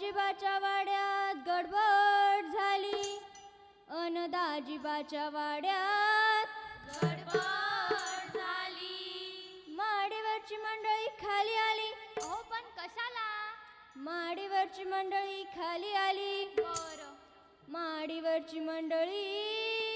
दाजीबाच्या वाड्यात गडबड झाली. अन दाजीबाच्या वाड्यात गडबड झाली. माडीवरची मंडळी खाली आली. अहो पण कशाला? माडीवरची मंडळी खाली आली. बर. माडीवरची मंडळी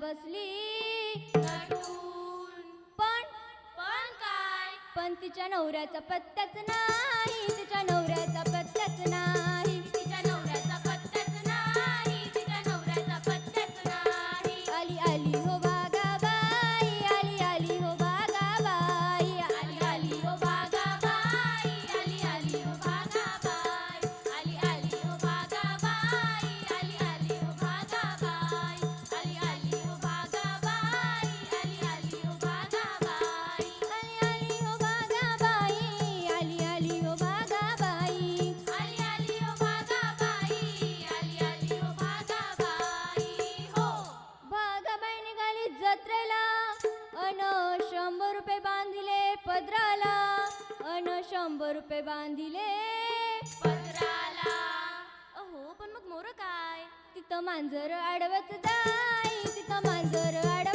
बसली. पण पण काय? पण तिच्या नवऱ्याचा पत्ताच नाही. तिच्या नवऱ्याचा पत्ताच नाही. शंभर रुपये बांधिले. पत्राला अहो पण मग मोर काय? तिथं मांजर आडवत जाई तिथं मांजर आडवत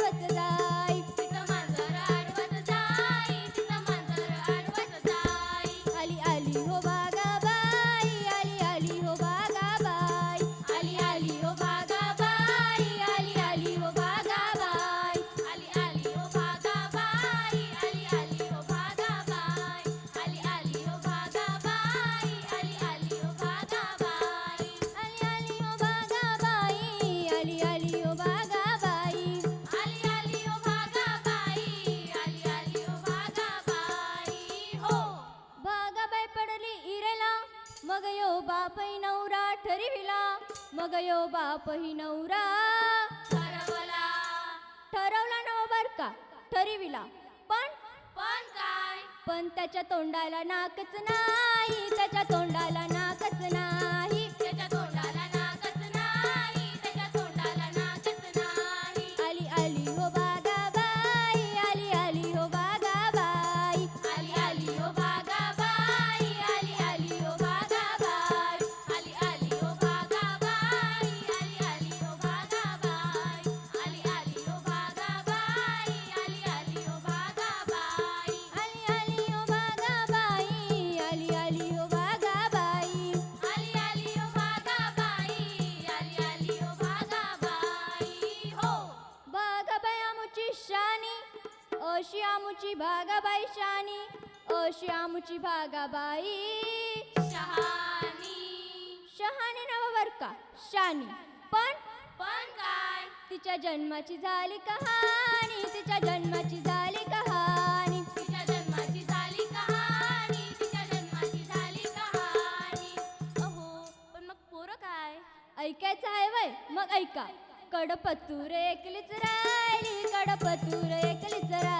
मग यो बापही नवरा ठरविला. मग यो बापही नवरा ठरवला. ठरवला नव बर का? ठरविला. पण? पण काय? पण त्याच्या तोंडाला नाकच नाही. त्याच्या तोंडाला नाकच आमुची शानी अशी आमुची भागाबाई शानी अशी आमुची भागाबाई. शहाणी शहाणी नव बर का? शानी. पण पण काय? तिच्या जन्माची झाली कहाणी तिच्या जन्माची झाली कहाणी. तिच्या जन्माची झाली कहाणी तिच्या जन्माची झाली कहाणी. अहो पण मग पोरं काय? ऐकायचं आहे वय मग ऐका. कडपतूर एकलीच राहिली कडपतूर एकलीच राहिली.